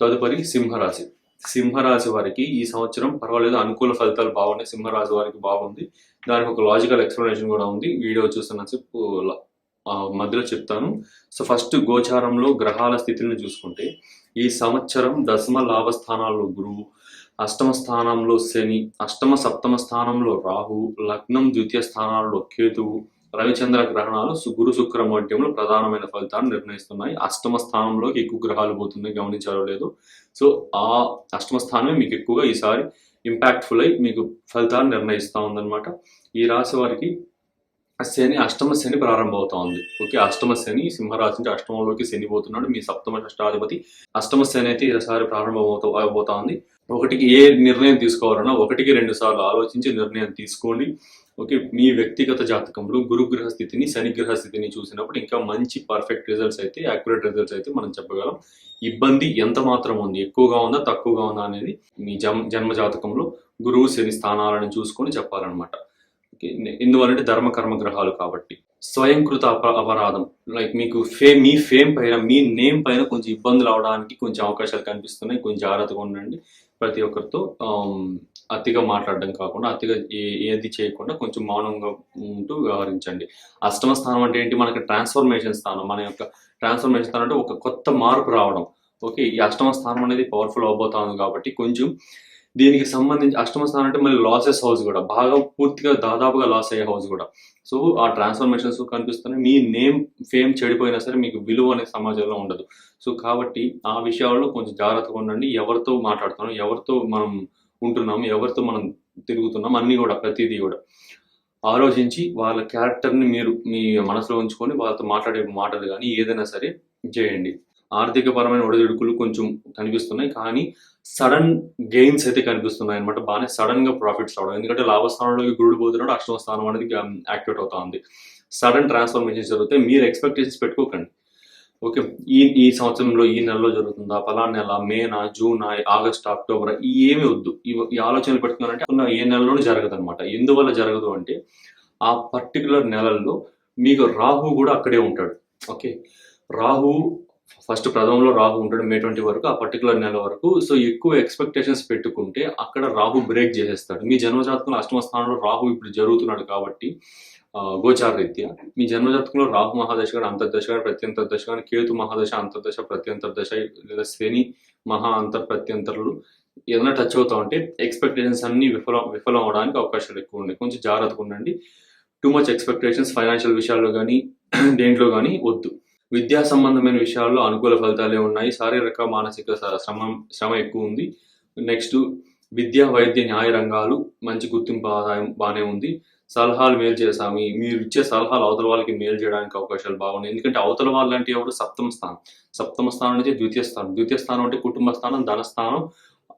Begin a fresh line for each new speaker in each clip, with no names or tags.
తదుపరి సింహరాశి. సింహరాశి వారికి ఈ సంవత్సరం పర్వాలేదు అనుకూల ఫలితాలు బాగున్నాయి. సింహరాశి వారికి బాగుంది. దానికి ఒక లాజికల్ ఎక్స్ప్లెనేషన్ కూడా ఉంది. వీడియో చూస్తున్న చెప్పు మధ్యలో చెప్తాను. సో ఫస్ట్ గోచారంలో గ్రహాల స్థితిని చూసుకుంటే ఈ సంవత్సరం దశమ లాభ స్థానాల్లో గురువు అష్టమ స్థానంలో శని అష్టమ సప్తమ స్థానంలో రాహు లగ్నం ద్వితీయ స్థానాల్లో కేతువు రవిచంద్ర గ్రహణాలు సు- గురు శుక్ర మధ్యంలో ప్రధానమైన ఫలితాన్ని నిర్ణయిస్తున్నాయి. అష్టమ స్థానంలోకి ఎక్కువ గ్రహాలు పోతున్నాయి గమనించారో లేదు. సో ఆ అష్టమ స్థానమే మీకు ఎక్కువగా ఈసారి ఇంపాక్ట్ఫుల్ అయి మీకు ఫలితాన్ని నిర్ణయిస్తూ ఉందన్నమాట. ఈ రాశి వారికి శని అష్టమ శని ప్రారంభమవుతా ఉంది. ఓకే అష్టమ శని సింహరాశి నుంచి అష్టమంలోకి శని పోతున్నాడు. మీ సప్తమ షష్టాధిపతి అష్టమ శని అయితే ఈసారి ప్రారంభమవుతా అవబోతా ఉంది. ఒకటికి ఏ నిర్ణయం తీసుకోవాలన్నా ఒకటికి రెండు సార్లు ఆలోచించి నిర్ణయం తీసుకోండి. ఓకే మీ వ్యక్తిగత జాతకంలో గురుగ్రహ స్థితిని శనిగ్రహ స్థితిని చూసినప్పుడు ఇంకా మంచి పర్ఫెక్ట్ రిజల్ట్స్ అయితే యాక్యురేట్ రిజల్ట్స్ అయితే మనం చెప్పగలం. ఇబ్బంది ఎంత మాత్రం ఉంది ఎక్కువగా ఉందా తక్కువగా ఉందా అనేది మీ జన్మ జన్మ జాతకంలో గురువు శని స్థానాలను చూసుకొని చెప్పాలన్నమాట. ఎందువలంటే ధర్మ కర్మ గ్రహాలు కాబట్టి. స్వయంకృత అప అపరాధం లైక్ మీకు ఫేమ్ మీ ఫేమ్ పైన మీ నేమ్ పైన కొంచెం ఇబ్బందులు అవడానికి కొంచెం అవకాశాలు కనిపిస్తున్నాయి. కొంచెం జాగ్రత్తగా ఉండండి. ప్రతి ఒక్కరితో అతిగా మాట్లాడడం కాకుండా అతిగా ఏది చేయకుండా కొంచెం మౌనంగా ఉంటూ వ్యవహరించండి. అష్టమ స్థానం అంటే ఏంటి? మనకి ట్రాన్స్ఫర్మేషన్ స్థానం. మన యొక్క ట్రాన్స్ఫర్మేషన్ స్థానం అంటే ఒక కొత్త మార్పు రావడం. ఓకే ఈ అష్టమ స్థానం అనేది పవర్ఫుల్ అవబోతా ఉంది కాబట్టి కొంచెం దీనికి సంబంధించి అష్టమ స్థానం అంటే మళ్ళీ లాసెస్ హౌస్ కూడా. బాగా పూర్తిగా దాదాపుగా లాస్ అయ్యే హౌస్ కూడా. సో ఆ ట్రాన్స్ఫర్మేషన్స్ కనిపిస్తున్నాయి. మీ నేమ్ ఫేమ్ చెడిపోయినా సరే మీకు విలువ అనే సమాజంలో ఉండదు. సో కాబట్టి ఆ విషయాల్లో కొంచెం జాగ్రత్తగా ఉండండి. ఎవరితో మాట్లాడుతున్నాం ఎవరితో మనం ఉంటున్నాం ఎవరితో మనం తిరుగుతున్నాం అన్నీ కూడా ప్రతిదీ కూడా. ఆలోచించి వాళ్ళ క్యారెక్టర్ని మీరు మీ మనసులో ఉంచుకొని వాళ్ళతో మాట్లాడే మాటలు కానీ ఏదైనా సరే చేయండి. ఆర్థిక పరమైన ఒడిదుడుకులు కొంచెం కనిపిస్తున్నాయి కానీ సడన్ గెయిన్స్ అయితే కనిపిస్తున్నాయి అనమాట బాగానే సడన్గా ప్రాఫిట్స్ రావడం ఎందుకంటే లాభస్థానంలోకి గురుడు పోతున్నాడు అష్టమ స్థానం అనేది యాక్టివేట్ అవుతా ఉంది. సడన్ ట్రాన్స్ఫర్మేషన్ జరిగితే మీరు ఎక్స్పెక్టేషన్స్ పెట్టుకోకండి. ఓకే. ఈ ఈ సంవత్సరంలో ఈ నెలలో జరుగుతుందా? పలానా నెల మేనా జూనా ఆగస్ట్ అక్టోబర్ ఈ ఏమి వద్దు. ఈ- ఆలోచనలు పెట్టుకున్నారంటే ఏ నెలలోనూ జరగదు అనమాట ఎందువల్ల జరగదు అంటే ఆ పర్టికులర్ నెలల్లో మీకు రాహు కూడా అక్కడే ఉంటాడు. ఓకే. రాహు ఫస్ట్ ప్రథమంలో రాహు ఉంటాడు మే ట్వంటీ వరకు ఆ పర్టికులర్ నెల వరకు. సో ఎక్కువ ఎక్స్పెక్టేషన్స్ పెట్టుకుంటే అక్కడ రాహు బ్రేక్ చేసేస్తాడు. మీ జన్మజాతకంలో అష్టమ స్థానంలో రాహు ఇప్పుడు జరుగుతున్నాడు కాబట్టి గోచార రీత్యా మీ జన్మజాతకంలో రాహు మహాదశ కానీ అంతర్దశ కానీ ప్రత్యంతర్దశ కానీ కేతు మహాదశ అంతర్దశ ప్రత్యంతర్దశ లేదా శని మహా అంతర్ ప్రత్యంతరులు ఏదైనా టచ్ అవుతా ఉంటే ఎక్స్పెక్టేషన్స్ అన్ని విఫలం విఫలం అవడానికి అవకాశాలు ఎక్కువ ఉన్నాయి. కొంచెం జాగ్రత్తగా ఉండండి. టూ మచ్ ఎక్స్పెక్టేషన్స్ ఫైనాన్షియల్ విషయాల్లో కానీ దేంట్లో కానీ వద్దు. విద్యా సంబంధమైన విషయాల్లో అనుకూల ఫలితాలే ఉన్నాయి. శారీరక మానసిక శ్రమ శ్రమ ఎక్కువ ఉంది. నెక్స్ట్ విద్యా వైద్య న్యాయ రంగాలు మంచి గుర్తింపు ఆదాయం బాగానే ఉంది. సలహాలు మేలు చేసాము మీరు ఇచ్చే సలహాలు అవతల వాళ్ళకి మేలు చేయడానికి అవకాశాలు బాగున్నాయి. ఎందుకంటే అవతల వాళ్ళు అంటే ఎవరు? సప్తమ స్థానం. సప్తమ స్థానం నుంచి ద్వితీయ స్థానం. ద్వితీయ స్థానం అంటే కుటుంబ స్థానం ధనస్థానం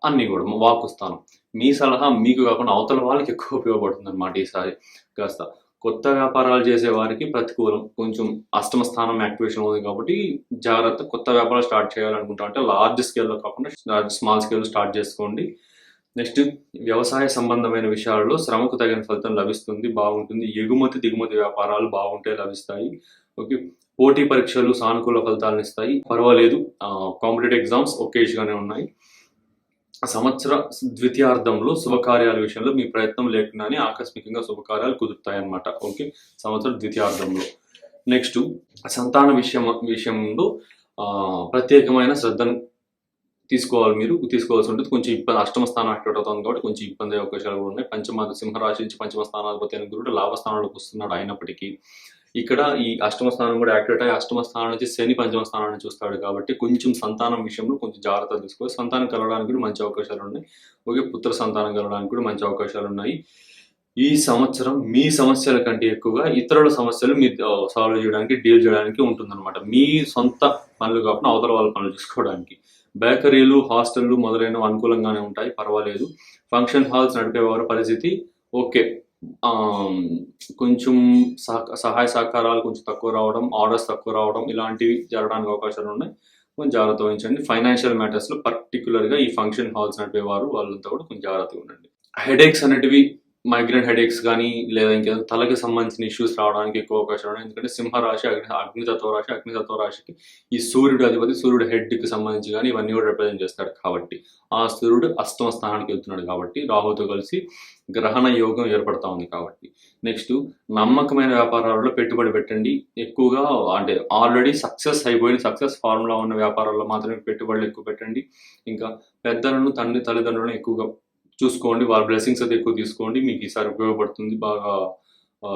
అన్ని కూడా వాకు స్థానం. మీ సలహా మీకు కాకుండా అవతల వాళ్ళకి ఎక్కువ ఉపయోగపడుతుంది అనమాట ఈసారి. కాస్త కొత్త వ్యాపారాలు చేసే వారికి ప్రతికూలం. కొంచెం అష్టమ స్థానం యాక్టివేషన్ అవుతుంది కాబట్టి జాగ్రత్త కొత్త వ్యాపారాలు స్టార్ట్ చేయాలనుకుంటా అంటే లార్జ్ స్కేల్లో కాకుండా స్మాల్ స్కేల్ స్టార్ట్ చేసుకోండి. నెక్స్ట్ వ్యవసాయ సంబంధమైన విషయాల్లో శ్రమకు తగిన ఫలితం లభిస్తుంది బాగుంటుంది. ఎగుమతి దిగుమతి వ్యాపారాలు బాగుంటే లభిస్తాయి. ఓకే. పోటీ పరీక్షలు సానుకూల ఫలితాలను ఇస్తాయి. పర్వాలేదు. కాంపిటేటివ్ ఎగ్జామ్స్ ఒకేజ్గానే ఉన్నాయి. సంవత్సర ద్వితీయార్థంలో శుభకార్యాల విషయంలో మీ ప్రయత్నం లేకుండానే ఆకస్మికంగా శుభకార్యాలు కుదురుతాయి అన్నమాట ఓకే? సంవత్సర ద్వితీయార్థంలో నెక్స్ట్ సంతాన విషయం విషయంలో ఆ, ప్రత్యేకమైన శ్రద్ధను తీసుకోవాలి మీరు. తీసుకోవాల్సి ఉంటుంది. కొంచెం ఇబ్బంది అష్టమ స్థానం యాక్టివేట్ అవుతుంది కాబట్టి కొంచెం ఇబ్బంది అయ్యే అవకాశాలు కూడా ఉన్నాయి. పంచమ సింహరాశి నుంచి పంచమ స్థానాధిపతి అని గురుడు లాభ స్థానంలోకి వస్తున్నాడు అయినప్పటికీ. ఇక్కడ ఈ అష్టమ స్థానం కూడా యాక్టివేట్ అయ్యి అష్టమ స్థానం నుంచి శని పంచమ స్థానాన్ని చూస్తాడు కాబట్టి కొంచెం సంతానం విషయంలో కొంచెం జాగ్రత్త తీసుకోవాలి. సంతానం కలగడానికి కూడా మంచి అవకాశాలు ఉన్నాయి. ఓకే పుత్ర సంతానం కలగడానికి కూడా మంచి అవకాశాలు ఉన్నాయి. ఈ సంవత్సరం మీ సమస్యల కంటే ఎక్కువగా ఇతరుల సమస్యలు మీరు సాల్వ్ చేయడానికి డీల్ చేయడానికి ఉంటుందన్నమాట. మీ సొంత పనులు కాకుండా అవతల వాళ్ళ పనులు చూసుకోవడానికి. బేకరీలు హాస్టళ్ళు మొదలైనవి అనుకూలంగానే ఉంటాయి పర్వాలేదు. ఫంక్షన్ హాల్స్ నడిపేవారి పరిస్థితి ఓకే. కొంచెం సహ- సహాయ సహకారాలు కొంచెం తక్కువ రావడం ఆర్డర్స్ తక్కువ రావడం ఇలాంటివి జరగడానికి అవకాశాలు ఉన్నాయి. కొంచెం జాగ్రత్త వహించండి. ఫైనాన్షియల్ మ్యాటర్స్లో పర్టికులర్గా ఈ ఫంక్షన్ హాల్స్ నడిపేవారు వాళ్ళంతా కూడా కొంచెం జాగ్రత్తగా ఉండండి. హెడేక్స్ అనేటివి మైగ్రేన్ హెడేక్స్ కానీ లేదా ఇంకేదో తలకి సంబంధించిన ఇష్యూస్ రావడానికి ఎక్కువ అవకాశం ఉన్నాయి ఎందుకంటే సింహరాశి అగ్ని అగ్నితత్వ రాశి అగ్నితత్వ రాశికి ఈ సూర్యుడు అధిపతి సూర్యుడు హెడ్కి సంబంధించి కానీ ఇవన్నీ కూడా రిప్రజెంట్ చేస్తాడు కాబట్టి. ఆ సూర్యుడు అష్టమ స్థానానికి వెళ్తున్నాడు కాబట్టి రాహుతో కలిసి గ్రహణ యోగం ఏర్పడతా ఉంది కాబట్టి. నెక్స్ట్ నమ్మకమైన వ్యాపారాలలో పెట్టుబడి పెట్టండి. ఎక్కువగా అంటే ఆల్రెడీ సక్సెస్ అయిపోయిన సక్సెస్ ఫార్ములా ఉన్న వ్యాపారాల్లో మాత్రమే పెట్టుబడులు ఎక్కువ పెట్టండి. ఇంకా పెద్దలను తండ్రి తల్లిదండ్రులను ఎక్కువగా చూసుకోండి వాళ్ళ బ్లెస్సింగ్స్ అది ఎక్కువ తీసుకోండి. మీకు ఈసారి ఉపయోగపడుతుంది. బాగా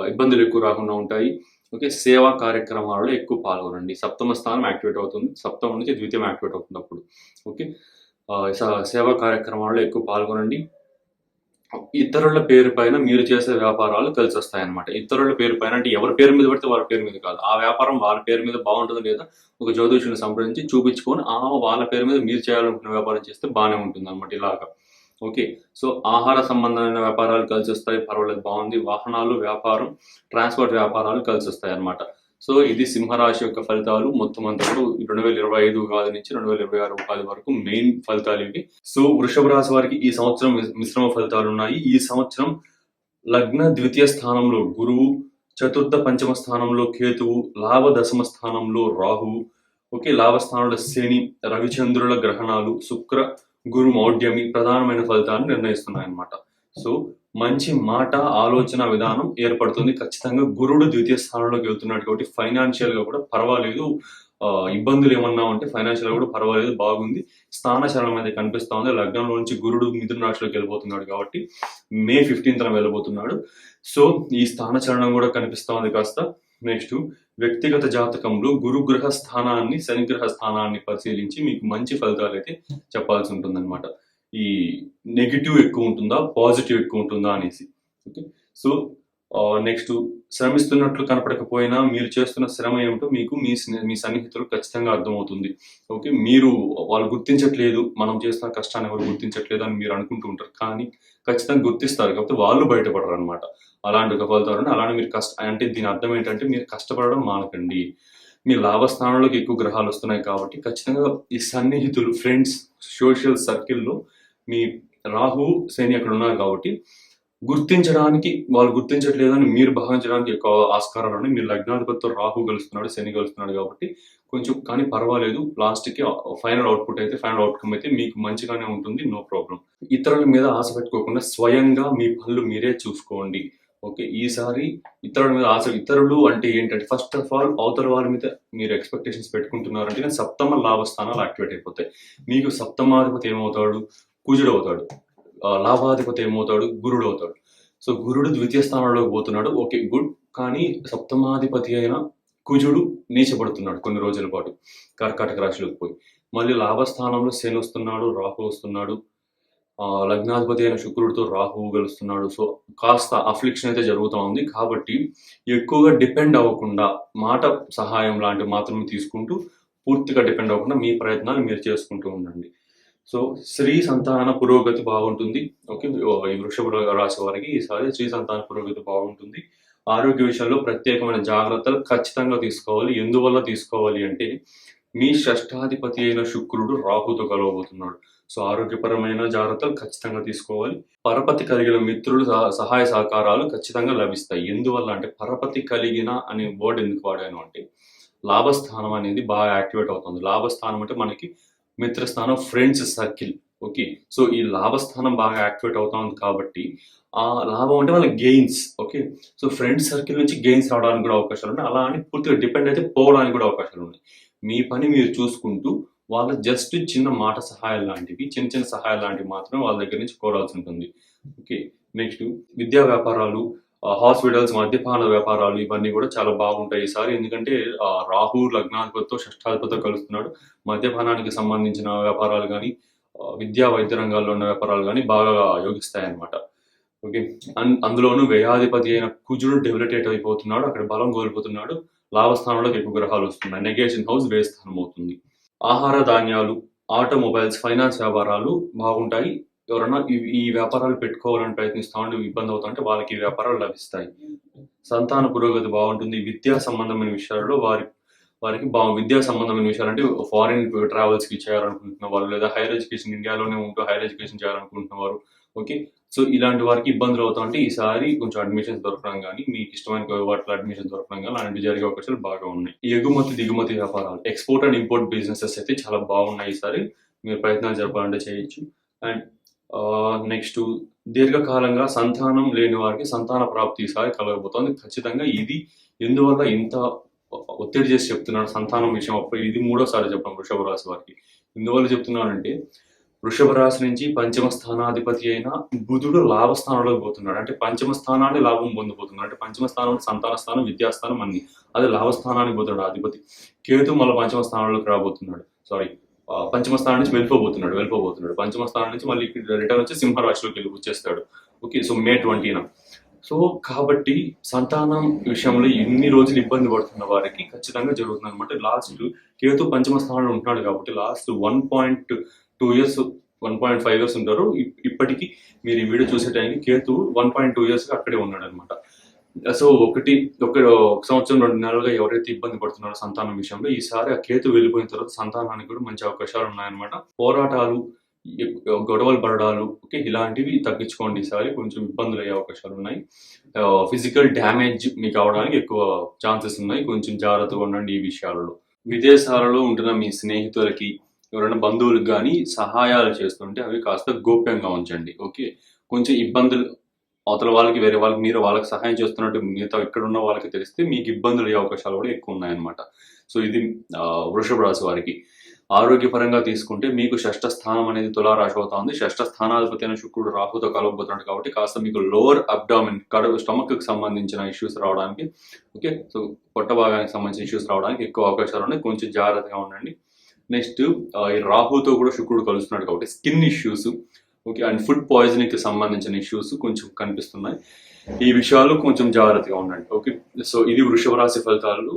ఇబ్బందులు ఎక్కువ రాకుండా ఉంటాయి. ఓకే సేవా కార్యక్రమాలలో ఎక్కువ పాల్గొనండి. సప్తమ స్థానం యాక్టివేట్ అవుతుంది. సప్తమం నుంచి ద్వితీయం యాక్టివేట్ అవుతుంది అప్పుడు. ఓకే స- సేవా కార్యక్రమాలలో ఎక్కువ పాల్గొనండి. ఇతరుల పేరు పైన మీరు చేసే వ్యాపారాలు కలిసి వస్తాయి అనమాట ఇతరుల పేరు పైన అంటే ఎవరి పేరు మీద పడితే వాళ్ళ పేరు మీద కాదు. ఆ వ్యాపారం వాళ్ళ పేరు మీద బాగుంటుందో లేదా ఒక జ్యోతిషుని సంప్రదించి చూపించుకొని ఆ వాళ్ళ పేరు మీద మీరు చేయాలనుకున్న వ్యాపారం చేస్తే బాగానే ఉంటుంది అనమాట ఇలాగా. ఓకే సో ఆహార సంబంధమైన వ్యాపారాలు కలిసి వస్తాయి పర్వాలేదు బాగుంది. వాహనాలు వ్యాపారం ట్రాన్స్పోర్ట్ వ్యాపారాలు కలిసి వస్తాయి అన్నమాట. సో ఇది సింహరాశి యొక్క ఫలితాలు. మొత్తం అంతా కూడా రెండు వేల ఇరవై ఐదు ఉగాది నుంచి రెండు వేల ఇరవై ఆరు ఉగాది వరకు మెయిన్ ఫలితాలు ఇవి. సో వృషభ రాశి వారికి ఈ సంవత్సరం మిశ్రమ ఫలితాలు ఉన్నాయి. ఈ సంవత్సరం లగ్న ద్వితీయ స్థానంలో గురువు చతుర్థ పంచమ స్థానంలో కేతువు లాభ దశమ స్థానంలో రాహువు. ఓకే లాభ స్థానంలో శని రవిచంద్రుల గ్రహణాలు శుక్ర గురు మౌఢ్యమి ప్రధానమైన ఫలితాలను నిర్ణయిస్తున్నాయన్నమాట. సో మంచి మాట ఆలోచన విధానం ఏర్పడుతుంది. ఖచ్చితంగా గురుడు ద్వితీయ స్థానంలోకి వెళ్తున్నాడు కాబట్టి ఫైనాన్షియల్గా కూడా పర్వాలేదు. ఆ, ఇబ్బందులు ఏమన్నా ఉంటే ఫైనాన్షియల్ కూడా పర్వాలేదు బాగుంది. స్థానచలనం అయితే కనిపిస్తా ఉంది. లగ్నంలో నుంచి గురుడు మిథున రాశిలోకి వెళ్ళిపోతున్నాడు కాబట్టి మే ఫిఫ్టీన్త్ వెళ్ళిపోతున్నాడు సో ఈ స్థానచరణం కూడా కనిపిస్తా ఉంది కాస్త. నెక్స్ట్ వ్యక్తిగత జాతకంలో గురుగ్రహ స్థానాన్ని శనిగ్రహ స్థానాన్ని పరిశీలించి మీకు మంచి ఫలితాలు అయితే చెప్పాల్సి ఉంటుందన్నమాట. ఈ నెగిటివ్ ఎక్కువ ఉంటుందా పాజిటివ్ ఎక్కువ ఉంటుందా అనేసి. ఓకే సో నెక్స్ట్ శ్రమిస్తున్నట్లు కనపడకపోయినా మీరు చేస్తున్న శ్రమ ఏమిటో మీకు మీ మీ సన్నిహితులు ఖచ్చితంగా అర్థమవుతుంది. ఓకే మీరు వాళ్ళు గుర్తించట్లేదు మనం చేస్తున్న కష్టాన్ని ఎవరు గుర్తించట్లేదు అని మీరు అనుకుంటూ ఉంటారు. కానీ ఖచ్చితంగా గుర్తిస్తారు. కాకపోతే వాళ్ళు బయటపడరు అనమాట అలాంటి ఒక ఫలితాలు అలానే మీరు కష్ట అంటే దీని అర్థం ఏంటంటే మీరు కష్టపడడం మానకండి. మీ లాభస్థానంలోకి ఎక్కువ గ్రహాలు వస్తున్నాయి కాబట్టి ఖచ్చితంగా ఈ సన్నిహితులు ఫ్రెండ్స్ సోషల్ సర్కిల్లో మీ రాహు శని అక్కడ ఉన్నారు కాబట్టి గుర్తించడానికి వాళ్ళు గుర్తించట్లేదని మీరు భావించడానికి ఎక్కువ ఆస్కారాలు ఉన్నాయి. మీరు లగ్నాధిపతితో రాహు కలుస్తున్నాడు శని కలుస్తున్నాడు కాబట్టి కొంచెం కానీ పర్వాలేదు. లాస్ట్కి ఫైనల్ అవుట్పుట్ అయితే ఫైనల్ అవుట్కమ్ అయితే మీకు మంచిగానే ఉంటుంది. నో ప్రాబ్లం ఇతరుల మీద ఆశ పెట్టుకోకుండా స్వయంగా మీ పనులు మీరే చూసుకోండి. ఓకే ఈసారి ఇతరుల మీద ఆశ ఇతరులు అంటే ఏంటంటే ఫస్ట్ ఆఫ్ ఆల్ అవతల వారి మీద మీరు ఎక్స్పెక్టేషన్స్ పెట్టుకుంటున్నారంటే సప్తమ లాభస్థానాలు యాక్టివేట్ అయిపోతాయి. మీకు సప్తమాధిపతి ఏమవుతాడు? కుజుడు అవుతాడు. లాభాధిపతి ఏమవుతాడు? గురుడు అవుతాడు. సో గురుడు ద్వితీయ స్థానంలోకి పోతున్నాడు. Okay good. కానీ సప్తమాధిపతి అయిన కుజుడు నీచబడుతున్నాడు కొన్ని రోజుల పాటు. కర్కాటక రాశిలోకి పోయి. మళ్ళీ లాభస్థానంలో శని వస్తున్నాడు రాహు వస్తున్నాడు. ఆ, లగ్నాధిపతి అయిన శుక్రుడితో రాహువు గెలుస్తున్నాడు. సో కాస్త అఫ్లిక్షన్ అయితే జరుగుతూ ఉంది. కాబట్టి ఎక్కువగా డిపెండ్ అవ్వకుండా మాట సహాయం లాంటివి మాత్రమే తీసుకుంటూ పూర్తిగా డిపెండ్ అవ్వకుండా మీ ప్రయత్నాలు మీరు చేసుకుంటూ ఉండండి. సో స్త్రీ సంతాన పురోగతి బాగుంటుంది. ఓకే ఈ వృషభ రాశి వారికి ఈసారి స్త్రీ సంతాన పురోగతి బాగుంటుంది. ఆరోగ్య విషయంలో ప్రత్యేకమైన జాగ్రత్తలు ఖచ్చితంగా తీసుకోవాలి. ఎందువల్ల తీసుకోవాలి అంటే మీ షష్టాధిపతి అయిన శుక్రుడు రాహుతో కలవబోతున్నాడు. సో ఆరోగ్యపరమైన జాగ్రత్తలు ఖచ్చితంగా తీసుకోవాలి. పరపతి కలిగిన మిత్రులు సహ- సహాయ సహకారాలు ఖచ్చితంగా లభిస్తాయి. ఎందువల్ల అంటే పరపతి కలిగిన అనే వర్డ్ ఎందుకు వాడాను అంటే లాభస్థానం అనేది బాగా యాక్టివేట్ అవుతుంది. లాభస్థానం అంటే మనకి మిత్రస్థానం ఫ్రెండ్స్ సర్కిల్ ఓకే సో ఈ లాభస్థానం బాగా యాక్టివేట్ అవుతుంది కాబట్టి ఆ లాభం అంటే వాళ్ళ gains okay so friends circle నుంచి గెయిన్స్ రావడానికి కూడా అవకాశాలు ఉన్నాయి. అలా అని పూర్తిగా డిపెండ్ అయితే పోవడానికి కూడా అవకాశాలు ఉన్నాయి. మీ పని మీరు చూసుకుంటూ వాళ్ళ జస్ట్ చిన్న మాట సహాయం లాంటివి చిన్న చిన్న సహాయం లాంటివి మాత్రమే వాళ్ళ దగ్గర నుంచి కోరాల్సి ఉంటుంది. ఓకే నెక్స్ట్ విద్యా వ్యాపారాలు హాస్పిటల్స్ మద్యపాన వ్యాపారాలు ఇవన్నీ కూడా చాలా బాగుంటాయి ఈసారి. ఎందుకంటే రాహు లగ్నాధిపతితో షష్టాధిపతితో కలుస్తున్నాడు. మద్యపానానికి సంబంధించిన వ్యాపారాలు కానీ విద్యా వైద్య రంగాల్లో ఉన్న వ్యాపారాలు కానీ బాగా యోగిస్తాయన్నమాట. ఓకే. అన్- అందులోనూ వ్యయాధిపతి అయిన కుజుడు డెవలటేట్ అయిపోతున్నాడు. అక్కడ బలం కోల్పోతున్నాడు. లాభస్థానంలోకి ఎక్కువ గ్రహాలు వస్తున్నాయి. నెగేషన్ హౌస్ వే స్థానం అవుతుంది. ఆహార ధాన్యాలు ఆటోమొబైల్స్ ఫైనాన్స్ వ్యాపారాలు బాగుంటాయి. ఎవరైనా ఈ- వ్యాపారాలు పెట్టుకోవాలని ప్రయత్నిస్తా ఉంటే ఇబ్బంది అవుతుంటే వాళ్ళకి ఈ వ్యాపారాలు లభిస్తాయి. సంతాన పురోగతి బాగుంటుంది. విద్యా సంబంధమైన విషయాల్లో వారి వారికి బా విద్యా సంబంధమైన విషయాలు అంటే ఫారిన్ ట్రావెల్స్కి చేయాలనుకుంటున్న వాళ్ళు లేదా హైయర్ ఎడ్యుకేషన్ ఇండియాలోనే ఉంటూ హైయర్ ఎడ్యుకేషన్ చేయాలనుకుంటున్న వారు. ఓకే సో ఇలాంటి వారికి ఇబ్బందులు అవుతా ఉంటే ఈసారి కొంచెం అడ్మిషన్స్ దొరకడం కానీ మీకు ఇష్టమైన వాటిలో అడ్మిషన్ దొరకడం కానీ అలాంటి జరిగే అవకాశాలు బాగా ఉన్నాయి. ఎగుమతి దిగుమతి వ్యాపారాలు. ఎక్స్పోర్ట్ అండ్ ఇంపోర్ట్ బిజినెసెస్ అయితే చాలా బాగున్నాయి ఈసారి. మీరు ప్రయత్నాలు జరపాలంటే చేయొచ్చు. అండ్ నెక్స్ట్ దీర్ఘకాలంగా సంతానం లేని వారికి సంతాన ప్రాప్తి ఈసారి కలగబోతోంది. ఖచ్చితంగా ఇది ఎందువల్ల ఇంత ఒత్తిడి చేసి చెప్తున్నాడు సంతానం విషయం. అప్పుడు ఇది మూడోసారి చెప్పడం వృషభ రాశి వారికి. ఎందువల్ల చెప్తున్నానంటే వృషభ రాశి నుంచి పంచమ స్థానాధిపతి అయిన బుధుడు లాభస్థానంలోకి పోతున్నాడు. అంటే పంచమ స్థానాన్ని లాభం పొందబోతున్నాడు. అంటే పంచమ స్థానం సంతాన స్థానం విద్యాస్థానం అన్ని. అది లాభస్థానానికి పోతున్నాడు అధిపతి కేతు మళ్ళీ పంచమ స్థానంలోకి రాబోతున్నాడు. సారీ పంచమ స్థానం నుంచి వెళ్ళిపోబోతున్నాడు వెళ్ళిపోబోతున్నాడు. పంచమ స్థానం నుంచి మళ్ళీ రిటర్న్ వచ్చి సింహరాశిలోకి వెళ్ళి వచ్చేస్తాడు. ఓకే సో మే ట్వంటీన సో కాబట్టి సంతానం విషయంలో ఎన్ని రోజులు ఇబ్బంది పడుతున్న వారికి ఖచ్చితంగా జరుగుతుంది అనమాట లాస్ట్ కేతు పంచమ స్థానంలో ఉంటున్నాడు కాబట్టి last one point two years one point five years ఉంటారు. ఇప్పటికీ మీరు ఈ వీడియో చూసే టైంకి Ketu one point two years అక్కడే ఉన్నాడు అనమాట సో ఒకటి ఒక సంవత్సరం రెండు నెలలుగా ఎవరైతే ఇబ్బంది పడుతున్నారో సంతానం విషయంలో ఈసారి ఆ కేతు వెళ్ళిపోయిన తర్వాత సంతానానికి కూడా మంచి అవకాశాలు ఉన్నాయన్నమాట. పోరాటాలు గొడవలు పడడాలు ఓకే ఇలాంటివి తగ్గించుకోండి ఈసారి. కొంచెం ఇబ్బందులు అయ్యే అవకాశాలు ఉన్నాయి. ఫిజికల్ డ్యామేజ్ మీకు అవడానికి ఎక్కువ ఛాన్సెస్ ఉన్నాయి. కొంచెం జాగ్రత్తగా ఉండండి ఈ విషయాలలో. విదేశాలలో ఉంటున్న మీ స్నేహితులకి ఎవరైనా బంధువులకు కానీ సహాయాలు చేస్తుంటే అవి కాస్త గోప్యంగా ఉంచండి. ఓకే కొంచెం ఇబ్బందులు అవతల వాళ్ళకి వేరే వాళ్ళకి మీరు వాళ్ళకి సహాయం చేస్తున్నట్టు మిగతా ఇక్కడ ఉన్న వాళ్ళకి తెలిస్తే మీకు ఇబ్బందులు అయ్యే అవకాశాలు కూడా ఎక్కువ ఉన్నాయన్నమాట. సో ఇది వృషభ రాశి వారికి. ఆరోగ్యపరంగా తీసుకుంటే మీకు షష్ఠ స్థానం అనేది తులారాశి అవుతా ఉంది. షష్ఠ స్థానాధిపతి అయిన శుక్రుడు రాహుతో కలవబోతున్నాడు కాబట్టి కాస్త మీకు లోవర్ అబ్డామిన్ కడుపు స్టమక్కి సంబంధించిన ఇష్యూస్ రావడానికి ఓకే? సో పొట్ట భాగానికి సంబంధించిన ఇష్యూస్ రావడానికి ఎక్కువ అవకాశాలు ఉన్నాయి. కొంచెం జాగ్రత్తగా ఉండండి. నెక్స్ట్ ఈ రాహుతో కూడా శుక్రుడు కలుస్తున్నాడు కాబట్టి skin issues okay and food పాయిజనింగ్కి సంబంధించిన ఇష్యూస్ కొంచెం కనిపిస్తున్నాయి. ఈ విషయాలు కొంచెం జాగ్రత్తగా ఉండండి. ఓకే సో ఇది వృషభ రాశి ఫలితాలు.